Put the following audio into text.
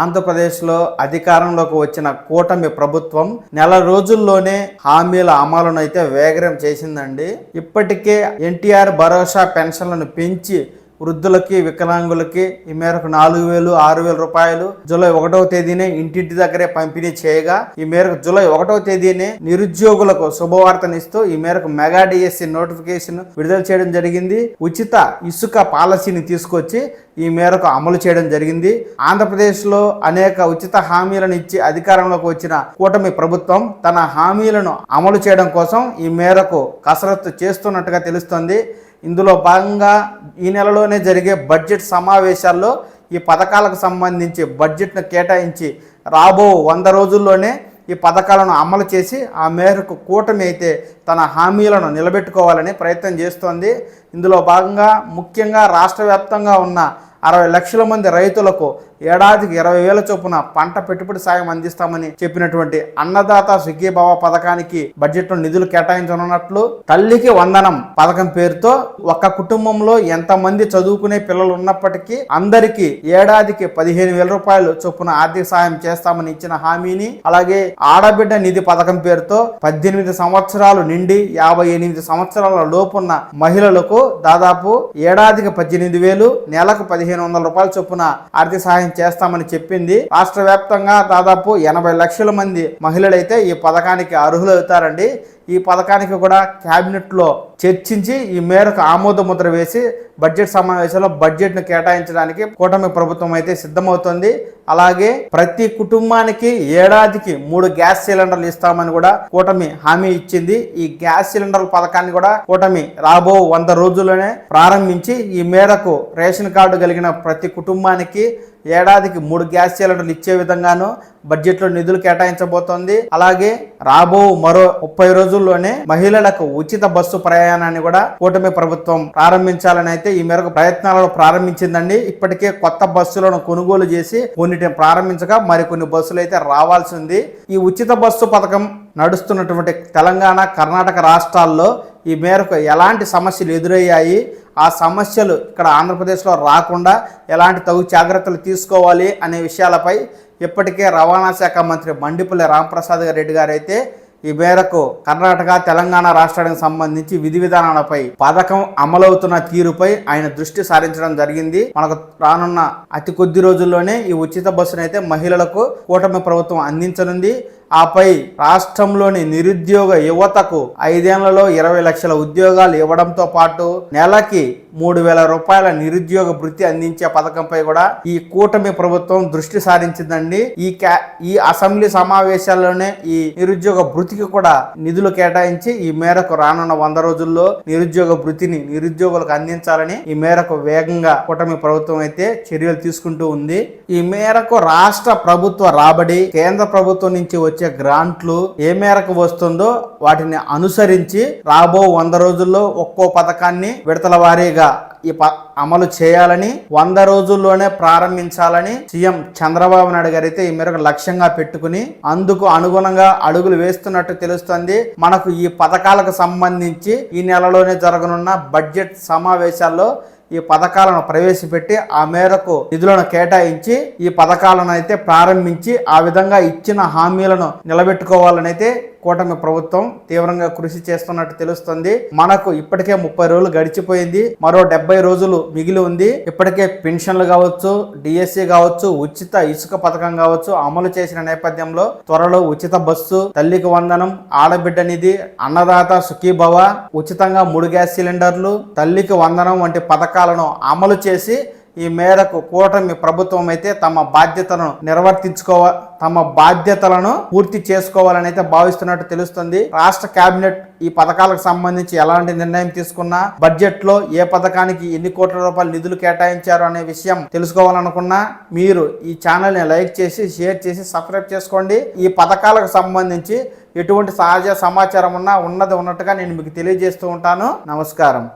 ఆంధ్రప్రదేశ్లో అధికారంలోకి వచ్చిన కూటమి ప్రభుత్వం నెల రోజుల్లోనే హామీల అమలును అయితే వేగరం చేసిందండి. ఇప్పటికే ఎన్టీఆర్ భరోసా పెన్షన్లను పెంచి వృద్ధులకి వికలాంగులకి ఈ మేరకు నాలుగు వేలు ఆరు వేల రూపాయలు జూలై ఒకటవ తేదీనే ఇంటింటి దగ్గరే పంపిణీ చేయగా ఈ మేరకు జూలై ఒకటవ తేదీనే నిరుద్యోగులకు శుభవార్తనిస్తూ ఈ మేరకు మెగా డిఎస్సి నోటిఫికేషన్ విడుదల చేయడం జరిగింది. ఉచిత ఇసుక పాలసీని తీసుకొచ్చి ఈ మేరకు అమలు చేయడం జరిగింది. ఆంధ్రప్రదేశ్లో అనేక ఉచిత హామీలను ఇచ్చి అధికారంలోకి వచ్చిన కూటమి ప్రభుత్వం తన హామీలను అమలు చేయడం కోసం ఈ మేరకు కసరత్తు చేస్తున్నట్టుగా తెలుస్తోంది. ఇందులో భాగంగా ఈ నెలలోనే జరిగే బడ్జెట్ సమావేశాల్లో ఈ పథకాలకు సంబంధించి బడ్జెట్ను కేటాయించి రాబో వంద రోజుల్లోనే ఈ పథకాలను అమలు చేసి ఆ మేరకు కూటమి అయితే తన హామీలను నిలబెట్టుకోవాలని ప్రయత్నం చేస్తోంది. ఇందులో భాగంగా ముఖ్యంగా రాష్ట్ర వ్యాప్తంగా ఉన్న అరవై లక్షల మంది రైతులకు ఏడాదికి ఇరవై వేల చొప్పున పంట పెట్టుబడి సాయం అందిస్తామని చెప్పినటువంటి అన్నదాత సుఖీభావ పథకానికి బడ్జెట్లో నిధులు కేటాయించనున్నట్లు తల్లికి వందనం పథకం పేరుతో ఒక కుటుంబంలో ఎంతమంది చదువుకునే పిల్లలు ఉన్నప్పటికీ అందరికీ ఏడాదికి పదిహేను వేల రూపాయలు చొప్పున ఆర్థిక సాయం చేస్తామని ఇచ్చిన హామీని అలాగే ఆడబిడ్డ నిధి పథకం పేరుతో పద్దెనిమిది సంవత్సరాలు నిండి యాభై ఎనిమిది సంవత్సరాల లోపున్న మహిళలకు దాదాపు ఏడాదికి పద్దెనిమిది వేలు నెలకు పదిహేను వందల రూపాయల చొప్పున ఆర్థిక సహాయం చేస్తామని చెప్పింది. రాష్ట్ర వ్యాప్తంగా దాదాపు ఎనభై లక్షల మంది మహిళలైతే ఈ పథకానికి అర్హులవుతారండి. ఈ పథకానికి కూడా క్యాబినెట్లో చర్చించి ఈ మేరకు ఆమోద ముద్ర వేసి బడ్జెట్ సమావేశంలో బడ్జెట్ను కేటాయించడానికి కూటమి ప్రభుత్వం అయితే సిద్ధమవుతుంది. అలాగే ప్రతి కుటుంబానికి ఏడాదికి మూడు గ్యాస్ సిలిండర్లు ఇస్తామని కూడా కూటమి హామీ ఇచ్చింది. ఈ గ్యాస్ సిలిండర్ల పథకాన్ని కూడా కూటమి రాబో వంద రోజుల్లోనే ప్రారంభించి ఈ మేరకు రేషన్ కార్డు కలిగిన ప్రతి కుటుంబానికి ఏడాదికి మూడు గ్యాస్ సిలిండర్లు ఇచ్చే విధంగాను బడ్జెట్లో నిధులు కేటాయించబోతోంది. అలాగే రాబో మరో ముప్పై రోజుల్లోనే మహిళలకు ఉచిత బస్సు ప్రయాణాన్ని కూడా కూటమి ప్రభుత్వం ప్రారంభించాలని అయితే ఈ మేరకు ప్రయత్నాలను ప్రారంభించిందండి. ఇప్పటికే కొత్త బస్సులను కొనుగోలు చేసి కొన్నిటిని ప్రారంభించగా మరికొన్ని బస్సులు అయితే రావాల్సి ఉంది ఈ ఉచిత బస్సు పథకం నడుస్తున్నటువంటి తెలంగాణ కర్ణాటక రాష్ట్రాల్లో ఈ మేరకు ఎలాంటి సమస్యలు ఎదురయ్యాయి? ఆ సమస్యలు ఇక్కడ ఆంధ్రప్రదేశ్లో రాకుండా ఎలాంటి తగు జాగ్రత్తలు తీసుకోవాలి అనే విషయాలపై ఇప్పటికే రవాణా శాఖ మంత్రి మండిపల్లి రాంప్రసాద్ రెడ్డి గారు అయితే ఈ మేరకు కర్ణాటక తెలంగాణ రాష్ట్రానికి సంబంధించి విధి విధానాలపై పథకం అమలవుతున్న తీరుపై ఆయన దృష్టి సారించడం జరిగింది. మనకు రానున్న అతి కొద్ది రోజుల్లోనే ఈ ఉచిత బస్సును అయితే మహిళలకు కూటమి ప్రభుత్వం అందించనుంది. ఆపై రాష్ట్రంలోని నిరుద్యోగ యువతకు ఐదేళ్ళలో ఇరవై లక్షల ఉద్యోగాలు ఇవ్వడంతో పాటు నెలకి మూడు వేల రూపాయల నిరుద్యోగ భృతి అందించే పథకంపై కూడా ఈ కూటమి ప్రభుత్వం దృష్టి సారించిందండి. ఈ క్యా ఈ అసెంబ్లీ సమావేశాల్లోనే ఈ నిరుద్యోగ భృతికి కూడా నిధులు కేటాయించి ఈ మేరకు రానున్న వంద రోజుల్లో నిరుద్యోగ భృతిని నిరుద్యోగులకు అందించాలని ఈ మేరకు వేగంగా కూటమి ప్రభుత్వం అయితే చర్యలు తీసుకుంటూ ఉంది. ఈ మేరకు రాష్ట్ర ప్రభుత్వ రాబడి కేంద్ర ప్రభుత్వం నుంచి వచ్చే వచ్చే గ్రాంట్లు ఏ మేరకు వస్తుందో వాటిని అనుసరించి రాబో వంద రోజుల్లో ఒక్కో పథకాన్ని విడతల వారీగా ఈ ప అమలు చేయాలని వంద రోజుల్లోనే ప్రారంభించాలని సీఎం చంద్రబాబు నాయుడు గారు అయితే ఈ మేరకు లక్ష్యంగా పెట్టుకుని అందుకు అనుగుణంగా అడుగులు వేస్తున్నట్టు తెలుస్తుంది. మనకు ఈ పథకాలకు సంబంధించి ఈ నెలలోనే జరగనున్న బడ్జెట్ సమావేశాల్లో ఈ పథకాలను ప్రవేశపెట్టి ఆ మేరకు నిధులను కేటాయించి ఈ పథకాలను అయితే ప్రారంభించి ఆ విధంగా ఇచ్చిన హామీలను నిలబెట్టుకోవాలని అయితే కూటమి ప్రభుత్వం తీవ్రంగా కృషి చేస్తున్నట్టు తెలుస్తుంది. మనకు ఇప్పటికే ముప్పై రోజులు గడిచిపోయింది. మరో డెబ్బై రోజులు మిగిలి ఉంది. ఇప్పటికే పెన్షన్లు కావచ్చు డిఎస్సి కావచ్చు ఉచిత ఇసుక పథకం కావచ్చు అమలు చేసిన నేపథ్యంలో త్వరలో ఉచిత బస్సు తల్లికి వందనం ఆడబిడ్డ నిధి అన్నదాత సుఖీభవ ఉచితంగా మూడు గ్యాస్ సిలిండర్లు తల్లికి వందనం వంటి పథకాలను అమలు చేసి ఈ మేరకు కూటమి ప్రభుత్వం అయితే తమ బాధ్యతను నిర్వర్తించుకోవ తమ బాధ్యతలను పూర్తి చేసుకోవాలని అయితే భావిస్తున్నట్టు తెలుస్తుంది. రాష్ట్ర కేబినెట్ ఈ పథకాలకు సంబంధించి ఎలాంటి నిర్ణయం తీసుకున్నా బడ్జెట్లో ఏ పథకానికి ఎన్ని కోట్ల రూపాయలు నిధులు కేటాయించారు అనే విషయం తెలుసుకోవాలనుకున్నా మీరు ఈ ఛానల్ని లైక్ చేసి షేర్ చేసి సబ్స్క్రైబ్ చేసుకోండి. ఈ పథకాలకు సంబంధించి ఎటువంటి సహజ సమాచారం ఉన్నా ఉన్నది ఉన్నట్టుగా నేను మీకు తెలియజేస్తూ ఉంటాను. నమస్కారం.